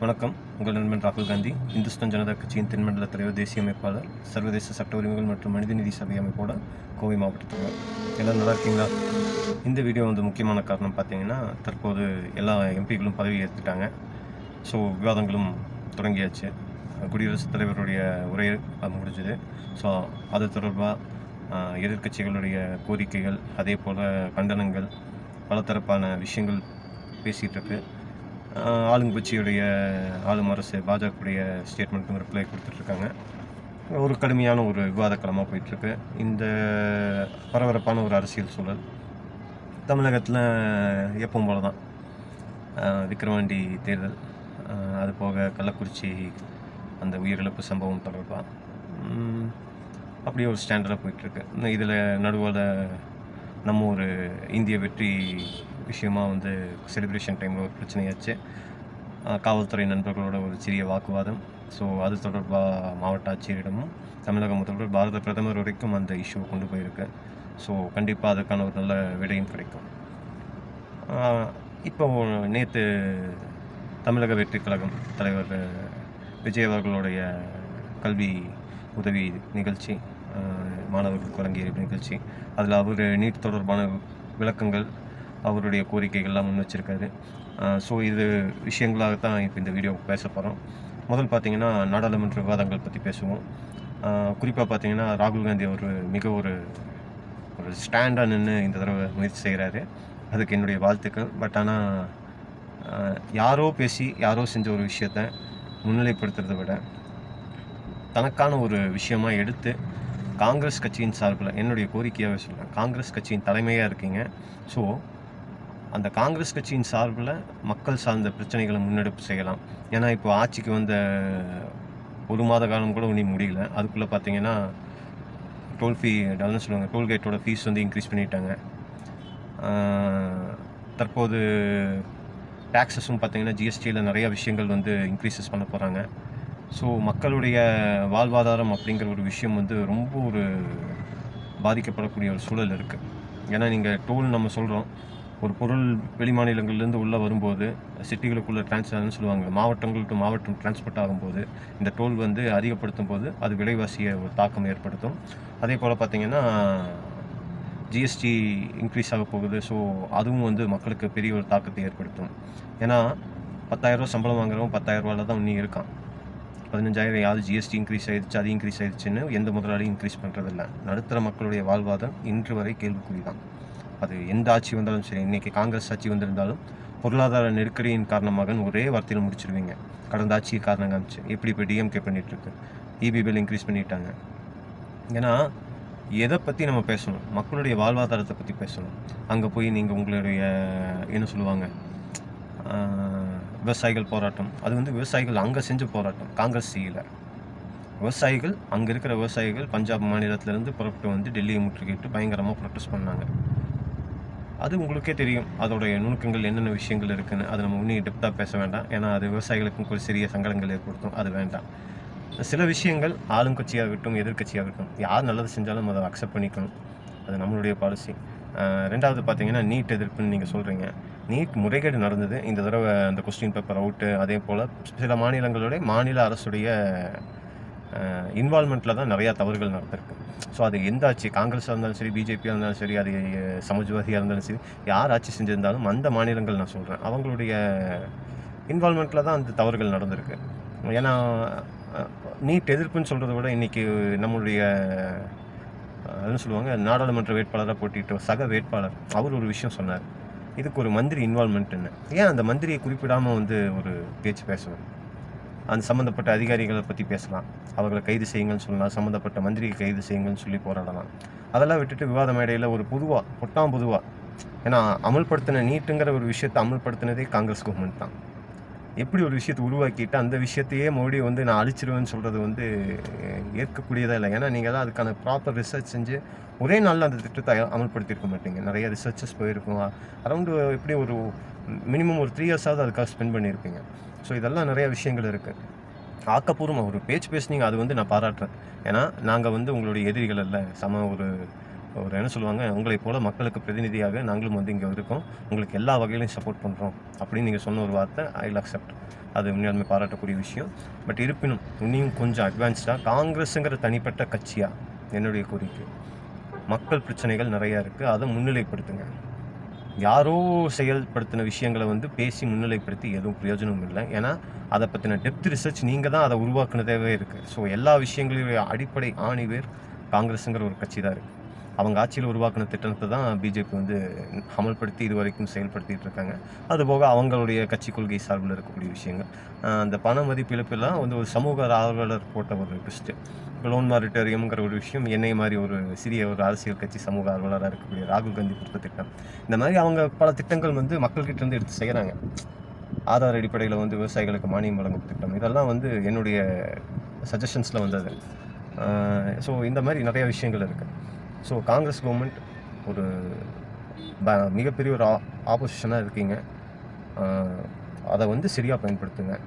வணக்கம். உங்கள் நண்பன் ராகுல் காந்தி இந்துஸ்தான் ஜனதா கட்சியின் தென்மண்டல தலைவர் தேசிய அமைப்பாளர் சர்வதேச சட்ட உரிமைகள் மற்றும் மனிதநீதி சபை அமைப்போட கோவை மாவட்டத்தில் எல்லாம் நல்லா இருக்கீங்களா? இந்த வீடியோ வந்து முக்கியமான காரணம் பார்த்தீங்கன்னா தற்போது எல்லா எம்பிக்களும் பதவி ஏற்றுட்டாங்க ஸோ விவாதங்களும் தொடங்கியாச்சு. குடியரசுத் தலைவருடைய உரை அது முடிஞ்சுது. ஸோ அது தொடர்பாக எதிர்க்கட்சிகளுடைய கோரிக்கைகள் அதே போல் கண்டனங்கள் பலதரப்பான விஷயங்கள் பேசிகிட்டு இருக்கு. ஆளுங்கட்சியுடைய ஆளும் அரசு பாஜகவுடைய ஸ்டேட்மெண்ட்டும் ரிப்ளை கொடுத்துட்ருக்காங்க. ஒரு கடுமையான ஒரு விவாதக்களமாக போயிட்டுருக்கு இந்த பரபரப்பான ஒரு அரசியல் சூழல் தமிழகத்தில் எப்பவும் போல தான் விக்ரவாண்டி தேர்தல் அது போக கள்ளக்குறிச்சி அந்த உயிரிழப்பு சம்பவம் தொடர்பாக அப்படியே ஒரு ஸ்டாண்டர்டாக போயிட்டுருக்கு இதில் நடுவில் நம்ம ஒரு இந்திய வெற்றி விஷயமா வந்து செலிப்ரேஷன் டைமில் ஒரு பிரச்சனையாச்சு. காவல்துறை நண்பர்களோட ஒரு சிறிய வாக்குவாதம். ஸோ அது தொடர்பாக மாவட்ட ஆட்சியரிடமும் தமிழக முதல்வர் பாரத பிரதமர் வரைக்கும் அந்த இஷ்யூவை கொண்டு போயிருக்கு. ஸோ கண்டிப்பாக அதுக்கான ஒரு நல்ல விடையும் கிடைக்கும். இப்போ நேற்று தமிழக வெற்றி கழகம் தலைவர் விஜய் அவர்களுடைய கல்வி உதவி நிகழ்ச்சி மாணவர்களுக்கு வழங்கிய நிகழ்ச்சி. அதில் அவர் நீட் தொடர்பான விளக்கங்கள் அவருடைய கோரிக்கைகள்லாம் முன் வச்சிருக்காரு. ஸோ இது விஷயங்களாகத்தான் இப்போ இந்த வீடியோ பேச போகிறோம் முதல் பார்த்தீங்கன்னா நாடாளுமன்ற விவாதங்கள் பற்றி பேசுவோம். குறிப்பாக பார்த்தீங்கன்னா ராகுல் காந்தி அவர் மிக ஒரு ஒரு ஸ்டாண்டாக நின்று இந்த தடவை முயற்சி செய்கிறாரு அதுக்கு என்னுடைய வாழ்த்துக்கள். பட் ஆனால் யாரோ பேசி யாரோ செஞ்ச ஒரு விஷயத்த முன்னிலைப்படுத்துறதை விட தனக்கான ஒரு விஷயமா எடுத்து காங்கிரஸ் கட்சியின் சார்பில் என்னுடைய கோரிக்கையாகவே சொல்கிறேன் காங்கிரஸ் கட்சியின் தலைமையாக இருக்கீங்க. ஸோ அந்த காங்கிரஸ் கட்சியின் சார்பில் மக்கள் சார்ந்த பிரச்சனைகளை முன்னெடுப்பு செய்யலாம். ஏன்னா இப்போ ஆட்சிக்கு வந்த ஒரு மாத காலம் கூட இனி முடியல. அதுக்குள்ளே பார்த்தீங்கன்னா டோல் ஃபீ டல்னு சொல்லுவாங்க டோல்கேட்டோட ஃபீஸ் வந்து இன்க்ரீஸ் பண்ணிட்டாங்க. தற்போது டேக்ஸஸும் பார்த்தீங்கன்னா ஜிஎஸ்டியில் நிறையா விஷயங்கள் வந்து இன்க்ரீசஸ் பண்ண போகிறாங்க ஸோ மக்களுடைய வாழ்வாதாரம் அப்படிங்கிற ஒரு விஷயம் வந்து ரொம்ப ஒரு பாதிக்கப்படக்கூடிய ஒரு சூழல் இருக்குது ஏன்னா நீங்கள் டோல் நம்ம சொல்கிறோம் ஒரு பொருள் வெளிமாநிலங்கள்லேருந்து உள்ளே வரும்போது சிட்டிகளுக்குள்ளே டிரான்ஸ்ஃபர்னு சொல்லுவாங்க. மாவட்டங்கள் டு மாவட்டம் டிரான்ஸ்போர்ட் ஆகும்போது இந்த டோல் வந்து அதிகப்படுத்தும் போது அது விலைவாசியை ஒரு தாக்கம் ஏற்படுத்தும். அதே போல் பார்த்திங்கன்னா ஜிஎஸ்டி இன்க்ரீஸ் ஆக போகுது. ஸோ அதுவும் வந்து மக்களுக்கு பெரிய ஒரு தாக்கத்தை ஏற்படுத்தும். ஏன்னா பத்தாயிரரூவா சம்பளம் வாங்குறவன் பத்தாயிரரூவாவில் தான் இன்னும் இருக்கான். பதினஞ்சாயிரம் யாரும் ஜிஎஸ்டி இன்க்ரீஸ் ஆயிடுச்சு அது இன்க்ரீஸ் ஆயிடுச்சுன்னு எந்த முதலாளியும் இன்க்ரீஸ் பண்ணுறதில்ல நடுத்தர மக்களுடைய வாழ்வாதாரம் இன்று வரை கேள்விக்குறி தான் அது எந்த ஆட்சி வந்தாலும் சரி இன்றைக்கி காங்கிரஸ் ஆட்சி வந்திருந்தாலும் பொருளாதார நெருக்கடியின் காரணமாக ஒரே வார்த்தையில் முடிச்சிருவீங்க. கடந்த ஆட்சி காரணம் காமிச்சு எப்படி இப்போ டிஎம்கே பண்ணிகிட்ருக்கு இபி பில் இன்க்ரீஸ் பண்ணிட்டாங்க. ஏன்னா எதை பற்றி நம்ம பேசணும்? மக்களுடைய வாழ்வாதாரத்தை பற்றி பேசணும். அங்கே போய் நீங்கள் உங்களுடைய என்ன சொல்லுவாங்க விவசாயிகள் போராட்டம். அது வந்து விவசாயிகள் அங்கே செஞ்ச போராட்டம் காங்கிரஸ் செய்யலை. விவசாயிகள் அங்கே இருக்கிற விவசாயிகள் பஞ்சாப் மாநிலத்திலேருந்து புறப்பட்டு வந்து டெல்லியை முற்றுகையிட்டு பயங்கரமாக ப்ரொட்டஸ்ட் பண்ணாங்க. அது உங்களுக்கே தெரியும். அதோடைய நுணுக்கங்கள் என்னென்ன விஷயங்கள் இருக்குன்னு. அதை நம்ம இன்னும் டெப்த்தாக பேச வேண்டாம். ஏன்னா அது விவசாயிகளுக்கும் ஒரு சிறிய சங்கடங்கள் ஏற்படுத்தும். அது வேண்டாம். சில விஷயங்கள் ஆளுங்கட்சியாகட்டும் எதிர்கட்சியாகட்டும் யார் நல்லது செஞ்சாலும் அதை அக்செப்ட் பண்ணிக்கணும். அது நம்மளுடைய பாலிசி ரெண்டாவது பார்த்தீங்கன்னா நீட் எதிர்ப்புன்னு நீங்கள் சொல்கிறீங்க நீட் முறைகேடு நடந்தது. இந்த தடவை அந்த கொஸ்டின் பேப்பர் அவுட்டு அதே போல் சில மாநிலங்களுடைய மாநில அரசுடைய இன்வால்மெண்ட்டில் தான் நிறையா தவறுகள் நடந்திருக்கு. ஸோ அது எந்த ஆட்சி காங்கிரஸாக இருந்தாலும் சரி பிஜேபியாக இருந்தாலும் சரி அது சமாஜ்வாதியாக இருந்தாலும் சரி யார் ஆட்சி செஞ்சிருந்தாலும் அந்த மாநிலங்கள் நான் சொல்கிறேன் அவங்களுடைய இன்வால்மெண்ட்டில் தான் அந்த தவறுகள் நடந்திருக்கு. ஏன்னா நீட் எதிர்ப்புன்னு சொல்கிறத விட இன்றைக்கி நம்மளுடைய அதுன்னு சொல்லுவாங்க நாடாளுமன்ற வேட்பாளராக போட்டிட்டு சக வேட்பாளர் அவர் ஒரு விஷயம் சொன்னார். இதுக்கு ஒரு மந்திரி இன்வால்மெண்ட்டுன்னு ஏன் அந்த மந்திரியை குறிப்பிடாமல் வந்து ஒரு பேச்சு பேசணும் அந்த சம்மந்தப்பட்ட அதிகாரிகளை பற்றி பேசலாம். அவர்களை கைது செய்யுங்கன்னு சொல்லலாம். சம்மந்தப்பட்ட மந்திரியை கைது செய்யுங்கன்னு சொல்லி போராடலாம். அதெல்லாம் விட்டுட்டு விவாத மேடையில் ஒரு பொதுவாக பொட்டாம் பொதுவாக ஏன்னா அமல்படுத்தின நீட்டுங்கிற ஒரு விஷயத்தை அமல்படுத்தினதே காங்கிரஸ் கவர்மெண்ட் தான். எப்படி ஒரு விஷயத்தை உருவாக்கிட்டு அந்த விஷயத்தையே மோடி வந்து நான் அழிச்சிருவேன்னு சொல்கிறது வந்து ஏற்கக்கூடியதாக இல்லை. ஏன்னா நீங்கள் தான் அதுக்கான ப்ராப்பர் ரிசர்ச் செஞ்சு ஒரே நாளில் அந்த திட்டத்தை அமல்படுத்தியிருக்க மாட்டீங்க. நிறைய ரிசர்ச்சஸ் போயிருக்கும். அரௌண்டு எப்படி ஒரு மினிமம் ஒரு த்ரீ இயர்ஸாவது அதுக்காக ஸ்பெண்ட் பண்ணியிருப்பீங்க. ஸோ இதெல்லாம் நிறைய விஷயங்கள் இருக்குது ஆக்கப்பூர்வமாக ஒரு பேச்சு பேசுனீங்க அது வந்து நான் பாராட்டுறேன். ஏன்னா நாங்கள் வந்து உங்களுடைய எதிரிகள் அல்ல. சம ஒரு ஒரு என்ன சொல்லுவாங்க? உங்களை போல மக்களுக்கு பிரதிநிதியாக நாங்களும் வந்து இங்கே இருக்கோம். உங்களுக்கு எல்லா வகையிலையும் சப்போர்ட் பண்ணுறோம் அப்படின்னு நீங்கள் சொன்ன ஒரு வார்த்தை ஐ அக்செப்ட் அது உண்மையாலுமே பாராட்டக்கூடிய விஷயம். பட் இருப்பினும் இன்னும் கொஞ்சம் அட்வான்ஸ்டாக காங்கிரஸுங்கிற தனிப்பட்ட கட்சியாக என்னுடைய கோரிக்கை. மக்கள் பிரச்சனைகள் நிறையா இருக்குது அதை முன்னிலைப்படுத்துங்க. யாரோ செயல்படுத்தின விஷயங்களை வந்து பேசி முன்னிலைப்படுத்தி எதுவும் பிரயோஜனம் இல்லை. ஏன்னா அதை பற்றின டெப்த் ரிசர்ச் நீங்கள் தான் அதை உருவாக்குனதாகவே இருக்குது ஸோ எல்லா விஷயங்களையும் அடிப்படை ஆணிவேர் காங்கிரஸுங்கிற ஒரு கட்சி தான் இருக்குது அவங்க ஆட்சியில் உருவாக்கின திட்டத்தை தான் பிஜேபி வந்து அமல்படுத்தி இது வரைக்கும் செயல்படுத்திட்டு இருக்காங்க. அதுபோக அவங்களுடைய கட்சி கொள்கை சார்பில் இருக்கக்கூடிய விஷயங்கள். அந்த பண மதிப்பிழப்பெல்லாம் வந்து ஒரு சமூக ஆர்வலர் போட்ட ஒரு ட்விஸ்ட்டு லோன் மாரிட்டோரியம்ங்கிற ஒரு விஷயம் என்னை மாதிரி ஒரு சிறிய ஒரு அரசியல் கட்சி சமூக ஆர்வலராக இருக்கக்கூடிய ராகுல் காந்தி கொடுத்த திட்டம். இந்த மாதிரி அவங்க பல திட்டங்கள் வந்து மக்கள்கிட்ட இருந்து எடுத்து செய்கிறாங்க ஆதார் அடிப்படையில் வந்து விவசாயிகளுக்கு மானியம் வழங்கும் திட்டம். இதெல்லாம் வந்து என்னுடைய சஜஷன்ஸில் வந்தது. ஸோ இந்த மாதிரி நிறைய விஷயங்கள் இருக்குது ஸோ காங்கிரஸ் கவர்மெண்ட் ஒரு ப- மிகப்பெரிய ஒரு ஆப்போசிஷனாக இருக்கீங்க. அதை வந்து சரியாக பயன்படுத்துங்க.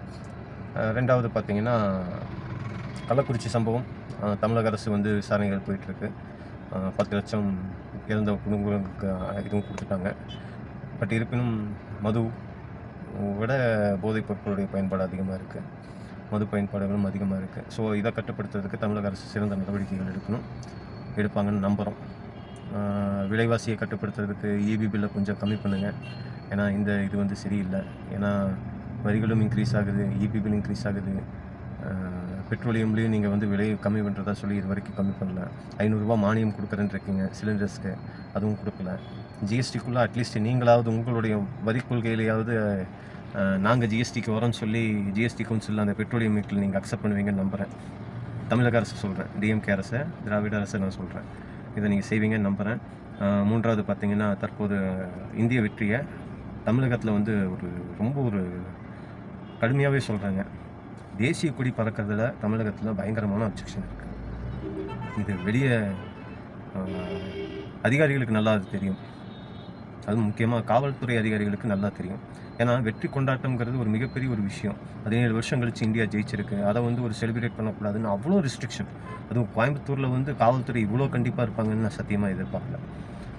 ரெண்டாவது பார்த்தீங்கன்னா கள்ளக்குறிச்சி சம்பவம். தமிழக அரசு வந்து விசாரணைகள் போயிட்டுருக்கு. பத்து லட்சம் இறந்த குடும்பங்களுக்கு இதுவும் கொடுத்துட்டாங்க. பட் இருப்பினும் மது விட போதைப் பொருட்களுடைய பயன்பாடு அதிகமாக இருக்குது மது பயன்பாடுகளும் அதிகமாக இருக்குது ஸோ இதை கட்டுப்படுத்துறதுக்கு தமிழக அரசு சிறந்த நடவடிக்கைகள் எடுக்கணும். எடுப்பாங்கன்னு நம்புகிறோம் விலைவாசியை கட்டுப்படுத்துறதுக்கு இபி பில்லை கொஞ்சம் கம்மி பண்ணுங்கள் ஏன்னா இந்த இது வந்து சரியில்லை. ஏன்னா வரிகளும் இன்க்ரீஸ் ஆகுது இபி பில் இன்க்ரீஸ் ஆகுது. பெட்ரோலியம்லேயும் நீங்கள் வந்து விலையை கம்மி பண்ணுறதா சொல்லி இது வரைக்கும் கம்மி பண்ணல. ஐநூறுரூவா மானியம் கொடுக்குறேன்னு இருக்கீங்க சிலிண்டர்ஸ்க்கு. அதுவும் கொடுக்கல. ஜிஎஸ்டிக்குள்ளே அட்லீஸ்ட் நீங்களாவது உங்களுடைய வரி கொள்கையிலையாவது நாங்கள் ஜிஎஸ்டிக்கு வரோன்னு சொல்லி ஜிஎஸ்டி கவுன்சிலில் அந்த பெட்ரோலியம் மீட்டில் நீங்கள் அக்செப்ட் பண்ணுவீங்கன்னு நம்புகிறேன் தமிழக அரசு சொல்கிறேன் டிஎம்கே அரசை திராவிட அரசை நான் சொல்கிறேன் இதை நீங்கள் செய்வீங்கன்னு நம்புகிறேன் மூன்றாவது பார்த்தீங்கன்னா தற்போது இந்திய வெற்றியை தமிழகத்தில் வந்து ஒரு ரொம்ப ஒரு கடுமையாகவே சொல்கிறாங்க தேசிய கொடி பறக்கிறதுல தமிழகத்தில் பயங்கரமான அப்ஜெக்ஷன் இருக்குது இது வெளியே அதிகாரிகளுக்கு நல்லா அது தெரியும். அதுவும் முக்கியமாக காவல்துறை அதிகாரிகளுக்கு நல்லா தெரியும். ஏன்னா வெற்றி கொண்டாட்டம்ங்கிறது ஒரு மிகப்பெரிய ஒரு விஷயம். பதினேழு வருஷம் கழிச்சு இந்தியா ஜெயிச்சிருக்கு. அதை வந்து ஒரு செலிப்ரேட் பண்ணக்கூடாதுன்னு அவ்வளோ ரெஸ்ட்ரிக்ஷன் அதுவும் கோயம்புத்தூரில் வந்து காவல்துறை இவ்வளோ கண்டிப்பாக இருப்பாங்கன்னு நான் சத்தியமாக எதிர்பார்க்கல.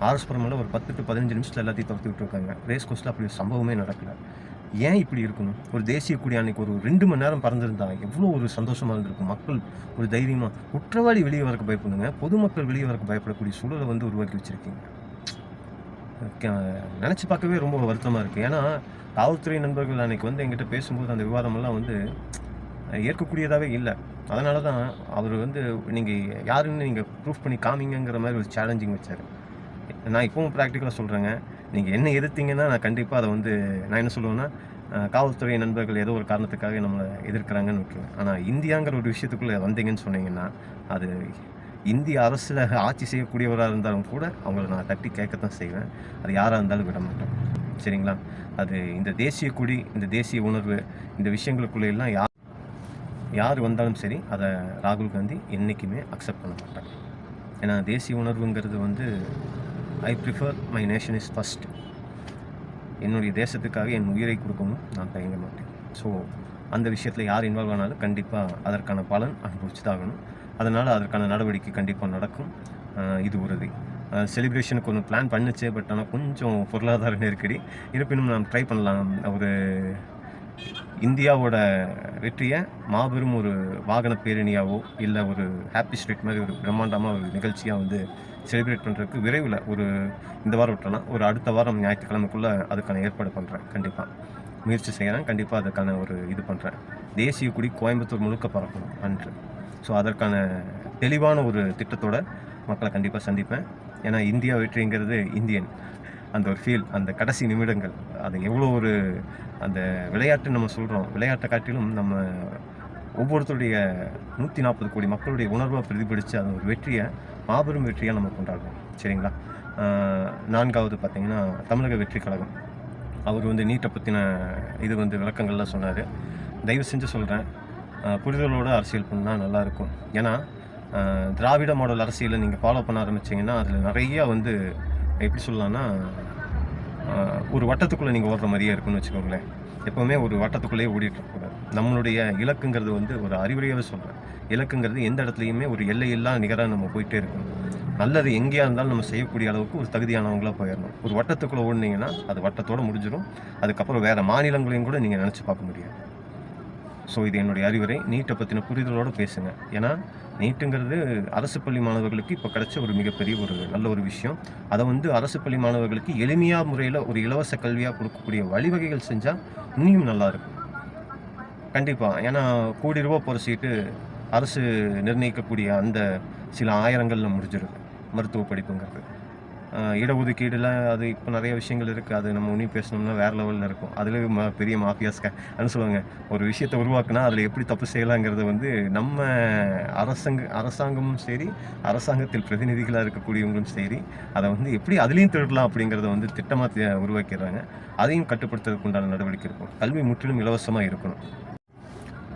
ஆர்எஸ்புரமில் ஒரு பத்து டு பதினஞ்சு நிமிஷத்தில் எல்லாத்தையும் துரத்தி விட்டுருக்காங்க. ரேஸ் கோஸ்ட்டில் அப்படி ஒரு சம்பவமே நடக்கல. ஏன் இப்படி இருக்கணும்? ஒரு தேசிய கொடி அன்னைக்கு ஒரு ரெண்டு மணி நேரம் பறந்துருந்தா எவ்வளோ ஒரு சந்தோஷமாக இருந்திருக்கும். மக்கள் ஒரு தைரியமாக குற்றவாளி வெளியே வரக்கு பயப்படுங்க. பொதுமக்கள் வெளியே வரக்கு பயப்படக்கூடிய சூழலை வந்து உருவாக்கி வச்சுருக்கீங்க. நினச்சி பார்க்கவே ரொம்ப வருத்தமாக இருக்குது ஏன்னா காவல்துறை நண்பர்கள் அன்றைக்கி வந்து எங்கிட்ட பேசும்போது அந்த விவாதமெல்லாம் வந்து ஏற்கக்கூடியதாகவே இல்லை. அதனால தான் அவர் வந்து நீங்கள் யாருன்னு நீங்கள் ப்ரூஃப் பண்ணி காமிங்கங்கிற மாதிரி ஒரு சேலஞ்சிங் வச்சார். நான் இப்போவும் ப்ராக்டிக்கலாக சொல்கிறேங்க நீங்கள் என்ன எதிர்த்தீங்கன்னா நான் கண்டிப்பாக அதை வந்து நான் என்ன சொல்லுவேன்னா காவல்துறை நண்பர்கள் ஏதோ ஒரு காரணத்துக்காக நம்மளை எதிர்க்கிறாங்கன்னு விட்டுருவேன் ஆனால் இந்தியாங்கிற ஒரு விஷயத்துக்குள்ளே வந்தீங்கன்னு சொன்னீங்கன்னா அது இந்திய அரசில் ஆட்சி செய்யக்கூடியவராக இருந்தாலும் கூட அவங்கள நான் தட்டி கேட்கத்தான் செய்வேன். அது யாராக இருந்தாலும் விட மாட்டேன் சரிங்களா? அது இந்த தேசிய கொடி இந்த தேசிய உணர்வு இந்த விஷயங்களுக்குள்ள எல்லாம் யார் யார் வந்தாலும் சரி அதை ராகுல் காந்தி என்றைக்குமே அக்செப்ட் பண்ண மாட்டாங்க ஏன்னா தேசிய உணர்வுங்கிறது வந்து I prefer my nation is first என்னுடைய தேசத்துக்காக என் உயிரை கொடுக்கவும் நான் தயங்க மாட்டேன். ஸோ அந்த விஷயத்தில் யார் இன்வால்வ் ஆனாலும் கண்டிப்பாக அதற்கான பலன் அனுபவிச்சு தான் ஆகணும். அதனால் அதற்கான நடவடிக்கை கண்டிப்பாக நடக்கும். இது உறுதி. செலிப்ரேஷனுக்கு ஒன்று பிளான் பண்ணுச்சு பட் ஆனால் கொஞ்சம் பொருளாதார நெருக்கடி. இருப்பினும் நாம் ட்ரை பண்ணலாம். ஒரு இந்தியாவோட வெற்றியை மாபெரும் ஒரு வாகன பேரணியாவோ இல்லை ஒரு ஹாப்பி ஸ்ட்ரீட் மாதிரி ஒரு பிரம்மாண்டமாக ஒரு நிகழ்ச்சியாக வந்து செலிப்ரேட் பண்ணுறதுக்கு விரைவில் ஒரு இந்த வாரம் விட்டலாம் ஒரு அடுத்த வாரம் ஞாயிற்றுக்கிழமைக்குள்ளே அதுக்கான ஏற்பாடு பண்ணுறேன் கண்டிப்பாக முயற்சி செய்கிறேன் கண்டிப்பாக அதுக்கான ஒரு இது பண்ணுறேன் தேசிய குடி கோயம்புத்தூர் முழுக்க பறக்கணும் அன்று ஸோ அதற்கான தெளிவான ஒரு திட்டத்தோட மக்களை கண்டிப்பாக சந்திப்பேன். ஏன்னா இந்தியா வெற்றிங்கிறது இந்தியன். அந்த ஒரு ஃபீல் அந்த கடைசி நிமிடங்கள் அது எவ்வளோ ஒரு அந்த விளையாட்டு நம்ம சொல்கிறோம் விளையாட்டை காட்டிலும் நம்ம ஒவ்வொருத்தருடைய நூற்றி நாற்பது கோடி மக்களுடைய உணர்வாக பிரதிபலித்து அது ஒரு வெற்றியை மாபெரும் வெற்றியாக நம்ம கொண்டாடுறோம். சரிங்களா? நான்காவது பார்த்திங்கன்னா தமிழக வெற்றி கழகம். அவர் வந்து நீட்டை பற்றின இது வந்து விளக்கங்கள்லாம் சொன்னார். தயவு செஞ்சு சொல்கிறேன் புரிதலோட அரசியல் பண்ணால் நல்லாயிருக்கும். ஏன்னா திராவிட மாடல் அரசியலை நீங்கள் ஃபாலோ பண்ண ஆரம்பிச்சிங்கன்னா அதில் நிறையா வந்து எப்படி சொல்லலாம்னா ஒரு வட்டத்துக்குள்ளே நீங்கள் ஓடுற மாதிரியே இருக்கும்னு வச்சுக்கோங்களேன். எப்போவுமே ஒரு வட்டத்துக்குள்ளேயே ஓடிட்டுருக்கூடாது நம்மளுடைய இலக்குங்கிறது வந்து ஒரு அறிவுரையாகவே சொல்கிறேன் இலக்குங்கிறது எந்த இடத்துலையுமே ஒரு எல்லையில்லா நிகராக நம்ம போயிட்டே இருக்கணும். நல்லது எங்கேயா இருந்தாலும் நம்ம செய்யக்கூடிய அளவுக்கு ஒரு தகுதியானவங்களாக போயிடணும். ஒரு வட்டத்துக்குள்ளே ஓடினீங்கன்னா அது வட்டத்தோடு முடிஞ்சிடும் அதுக்கப்புறம் வேறு மாநிலங்களையும் கூட நீங்கள் நினச்சி பார்க்க முடியாது. ஸோ இது என்னுடைய அறிவுரை. நீட்டை பற்றின புரிதலோடு பேசுங்க. ஏன்னா நீட்டுங்கிறது அரசு பள்ளி மாணவர்களுக்கு இப்போ கிடைச்ச ஒரு மிகப்பெரிய ஒரு நல்ல ஒரு விஷயம். அதை வந்து அரசு பள்ளி மாணவர்களுக்கு எளிமையாக முறையில் ஒரு இலவச கல்வியாக கொடுக்கக்கூடிய வழிவகைகள் செஞ்சால் இன்னும் நல்லாயிருக்கும் கண்டிப்பாக ஏன்னா கோடி ரூபா போகிற சீட்டு அரசு நிர்ணயிக்கக்கூடிய அந்த சில ஆயிரங்களில் முடிஞ்சிருக்கு மருத்துவ படிப்புங்கிறது. இடஒதுக்கீடுல அது இப்போ நிறைய விஷயங்கள் இருக்குது அது நம்ம உனி பேசணும்னா வேறு லெவலில் இருக்கும். அதில் ம பெரிய மாஃபியாஸ் அப்படின்னு சொல்லுவாங்க? ஒரு விஷயத்தை உருவாக்குனா அதில் எப்படி தப்பு செய்யலாங்கிறது வந்து நம்ம அரசாங்க அரசாங்கமும் சரி அரசாங்கத்தில் பிரதிநிதிகளாக இருக்கக்கூடியவங்களும் சரி அதை வந்து எப்படி அதுலேயும் திருடலாம் அப்படிங்கிறத வந்து திட்டமாக உருவாக்கிடுறாங்க. அதையும் கட்டுப்படுத்துறதுக்கு உண்டான நடவடிக்கை இருக்கும். கல்வி முற்றிலும் இலவசமாக இருக்கணும்.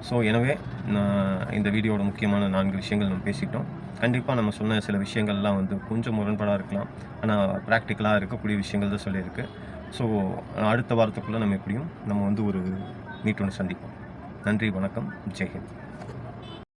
ஸோ எனவே நான் இந்த வீடியோட முக்கியமான நான்கு விஷயங்கள் நம்ம பேசிட்டோம். கண்டிப்பாக நம்ம சொன்ன சில விஷயங்கள்லாம் வந்து கொஞ்சம் முரண்பாடாக இருக்கலாம். ஆனால் ப்ராக்டிக்கலாக இருக்கக்கூடிய விஷயங்கள் தான் சொல்லியிருக்கு. ஸோ அடுத்த வாரத்துக்குள்ளே நம்ம எப்படியும் நம்ம வந்து ஒரு மீட் ஒன்று சந்திப்போம். நன்றி வணக்கம். ஜெய்ஹிந்த்